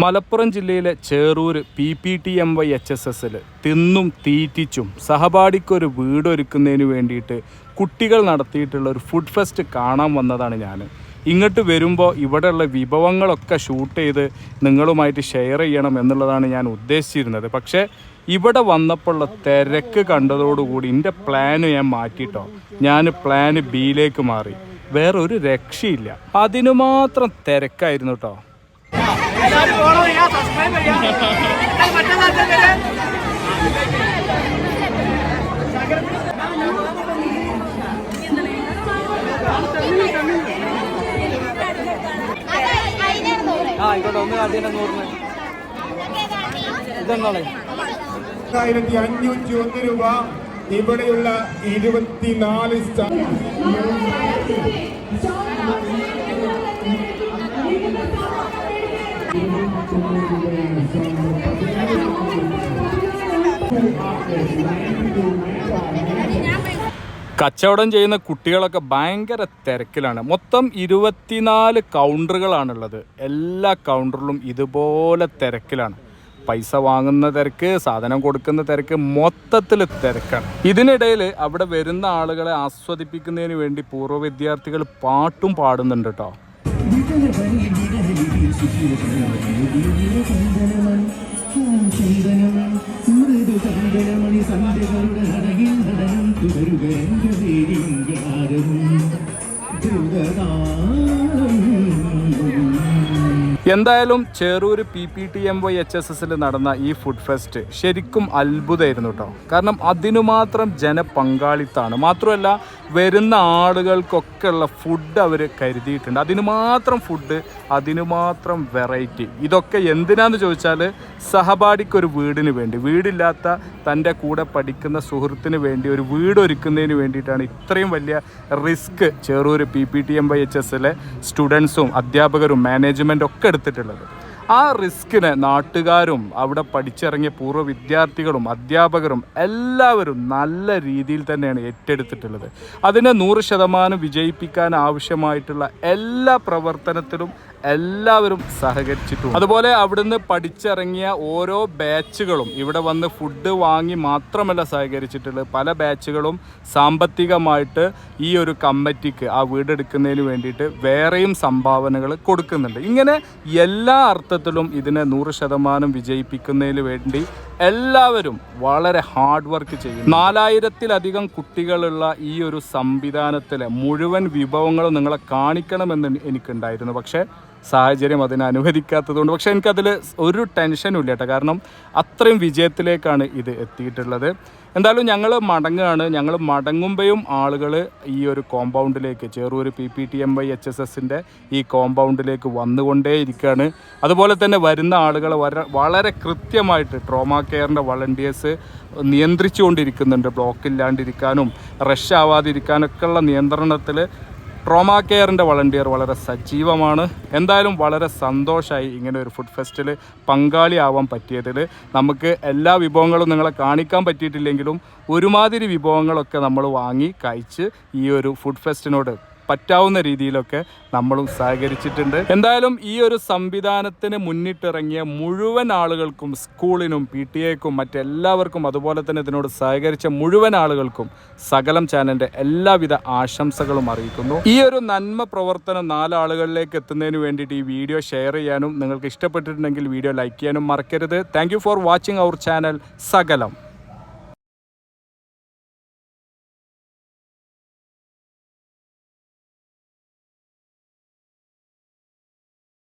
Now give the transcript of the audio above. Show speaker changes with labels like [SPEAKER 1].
[SPEAKER 1] മലപ്പുറം ജില്ലയിലെ Cherur P P T M Y H S എസിൽ തിന്നും തീറ്റിച്ചും സഹപാഠിക്കൊരു വീടൊരുക്കുന്നതിന് വേണ്ടിയിട്ട് കുട്ടികൾ നടത്തിയിട്ടുള്ള ഒരു ഫുഡ് ഫെസ്റ്റ് കാണാൻ വന്നതാണ് ഞാൻ ഇങ്ങോട്ട് വരുമ്പോൾ ഇവിടെയുള്ള വിഭവങ്ങളൊക്കെ ഷൂട്ട് ചെയ്ത് നിങ്ങളുമായിട്ട് ഷെയർ ചെയ്യണം എന്നുള്ളതാണ് ഞാൻ ഉദ്ദേശിച്ചിരുന്നത്. പക്ഷേ ഇവിടെ വന്നപ്പോഴുള്ള തിരക്ക് കണ്ടതോടുകൂടി എന്റെ പ്ലാന് ഞാൻ മാറ്റിയിട്ടോ ഞാൻ പ്ലാന് ബിയിലേക്ക് മാറി. വേറൊരു രക്ഷയില്ല. അതിനു മാത്രം തിരക്കായിരുന്നു കേട്ടോ
[SPEAKER 2] എല്ലാവരും ഫോളോ ചെയ്യാ സബ്സ്ക്രൈബ് ചെയ്യാ മറ്റേ നാട്ടിലെ
[SPEAKER 3] ആയിരത്തി അഞ്ഞൂറ്റി ഒന്ന് രൂപ ഇവിടെയുള്ള ഇരുപത്തിനാല് സ്റ്റാ
[SPEAKER 1] കച്ചവടം ചെയ്യുന്ന കുട്ടികളൊക്കെ ഭയങ്കര തിരക്കിലാണ്. മൊത്തം ഇരുപത്തിനാല് കൗണ്ടറുകളാണുള്ളത്. എല്ലാ കൗണ്ടറിലും ഇതുപോലെ തിരക്കിലാണ്. പൈസ വാങ്ങുന്ന തിരക്ക് സാധനം കൊടുക്കുന്ന തിരക്ക് മൊത്തത്തിൽ തിരക്കാണ്. ഇതിനിടയിൽ അവിടെ വരുന്ന ആളുകളെ ആസ്വദിപ്പിക്കുന്നതിന് വേണ്ടി പൂർവ വിദ്യാർത്ഥികൾ പാട്ടും പാടുന്നുണ്ട് കേട്ടോ. മൃദുകന്ദനമണി സന്ധ്യകൾ എന്തായാലും Cherur P P T M Y H S എസിൽ നടന്ന ഈ ഫുഡ് ഫെസ്റ്റ് ശരിക്കും അത്ഭുതമായിരുന്നു കേട്ടോ. കാരണം അതിനു മാത്രം ജനപങ്കാളിത്താണ് മാത്രമല്ല വരുന്ന ആളുകൾക്കൊക്കെ ഉള്ള ഫുഡ് അവർ കരുതിയിട്ടുണ്ട്. അതിന് മാത്രം ഫുഡ് അതിന് മാത്രം വെറൈറ്റി. ഇതൊക്കെ എന്തിനാന്ന് ചോദിച്ചാൽ സഹപാഠിക്കൊരു വീടിന് വേണ്ടി. വീടില്ലാത്ത തന്റെ കൂടെ പഠിക്കുന്ന സുഹൃത്തിന് വേണ്ടി ഒരു വീട് ഒരുക്കുന്നതിന് വേണ്ടിയിട്ടാണ് ഇത്രയും വലിയ risk Cherur P P T M Y H എസിലെ സ്റ്റുഡൻസും അധ്യാപകരും മാനേജ്മെന്റും ഒക്കെ എടുത്തിട്ടുള്ളത്. ആ റിസ്കിനെ നാട്ടുകാരും അവിടെ പഠിച്ചിറങ്ങിയ പൂർവ വിദ്യാർത്ഥികളും അധ്യാപകരും എല്ലാവരും നല്ല രീതിയിൽ തന്നെയാണ് ഏറ്റെടുത്തിട്ടുള്ളത്. അതിനെ നൂറ് ശതമാനം വിജയിപ്പിക്കാൻ ആവശ്യമായിട്ടുള്ള എല്ലാ പ്രവർത്തനത്തിലും എല്ലാവരും സഹകരിച്ചിട്ടുണ്ട്. അതുപോലെ അവിടുന്ന് പഠിച്ചിറങ്ങിയ ഓരോ ബാച്ചുകളും ഇവിടെ വന്ന് ഫുഡ് വാങ്ങി മാത്രമല്ല സഹകരിച്ചിട്ടുള്ളത്. പല ബാച്ചുകളും സാമ്പത്തികമായിട്ട് ഈ ഒരു കമ്മിറ്റിക്ക് ആ വീടെടുക്കുന്നതിന് വേണ്ടിയിട്ട് വേറെയും സംഭാവനകൾ കൊടുക്കുന്നുണ്ട്. ഇങ്ങനെ എല്ലാ അർത്ഥത്തിലും ഇതിനെ നൂറ് ശതമാനം വിജയിപ്പിക്കുന്നതിന് വേണ്ടി എല്ലാവരും വളരെ ഹാർഡ് വർക്ക് ചെയ്യും നാലായിരത്തിലധികം കുട്ടികളുള്ള ഈ ഒരു സംവിധാനത്തിലെ മുഴുവൻ വിഭവങ്ങളും നിങ്ങളെ കാണിക്കണമെന്ന് എനിക്കുണ്ടായിരുന്നു. പക്ഷേ സാഹചര്യം അതിനെ അനുവദിക്കാത്തതുകൊണ്ട്. പക്ഷേ എനിക്കതിൽ ഒരു ടെൻഷനും ഇല്ല കേട്ടോ. കാരണം അത്രയും വിജയത്തിലേക്കാണ് ഇത് എത്തിയിട്ടുള്ളത്. എന്തായാലും ഞങ്ങൾ മടങ്ങുകയാണ് ഞങ്ങൾ മടങ്ങുമ്പോഴും ആളുകൾ ഈ ഒരു കോമ്പൗണ്ടിലേക്ക് Cherur P P T M Y H S എസിന്റെ ഈ കോമ്പൗണ്ടിലേക്ക് വന്നുകൊണ്ടേ ഇരിക്കുകയാണ് അതുപോലെ തന്നെ വരുന്ന ആളുകൾ വളരെ കൃത്യമായിട്ട് ട്രോമ കെയറിന്റെ വളണ്ടിയേഴ്സ് നിയന്ത്രിച്ചുകൊണ്ടിരിക്കുന്നുണ്ട്. ബ്ലോക്കില്ലാണ്ടിരിക്കാനും റഷ് ആവാതിരിക്കാനൊക്കെയുള്ള നിയന്ത്രണത്തിൽ ട്രോമ കെയറിന്റെ വളണ്ടിയർ വളരെ സജീവമാണ്. എന്തായാലും വളരെ സന്തോഷമായി ഇങ്ങനെ ഒരു ഫുഡ് ഫെസ്റ്റിൽ പങ്കാളിയാവാൻ പറ്റിയതിൽ. നമുക്ക് എല്ലാ വിഭവങ്ങളും നിങ്ങളെ കാണിക്കാൻ പറ്റിയിട്ടില്ലെങ്കിലും ഒരുമാതിരി വിഭവങ്ങളൊക്കെ നമ്മൾ വാങ്ങി കഴിച്ച് ഈ ഒരു ഫുഡ് ഫെസ്റ്റിനോട് പറ്റാവുന്ന രീതിയിലൊക്കെ നമ്മളും സഹകരിച്ചിട്ടുണ്ട്. എന്തായാലും ഈ ഒരു സംവിധാനത്തിന് മുന്നിട്ടിറങ്ങിയ മുഴുവൻ ആളുകൾക്കും സ്കൂളിനും പി ടി എക്കും മറ്റെല്ലാവർക്കും അതുപോലെ തന്നെ ഇതിനോട് സഹകരിച്ച മുഴുവൻ ആളുകൾക്കും സകലം ചാനലിന്റെ എല്ലാവിധ ആശംസകളും അറിയിക്കുന്നു. ഈ ഒരു നന്മ പ്രവർത്തനം നാലാളുകളിലേക്ക് എത്തുന്നതിന് വേണ്ടിയിട്ട് ഈ വീഡിയോ ഷെയർ ചെയ്യാനും നിങ്ങൾക്ക് ഇഷ്ടപ്പെട്ടിട്ടുണ്ടെങ്കിൽ വീഡിയോ ലൈക്ക് ചെയ്യാനും മറക്കരുത്. Thank for watching our channel സകലം.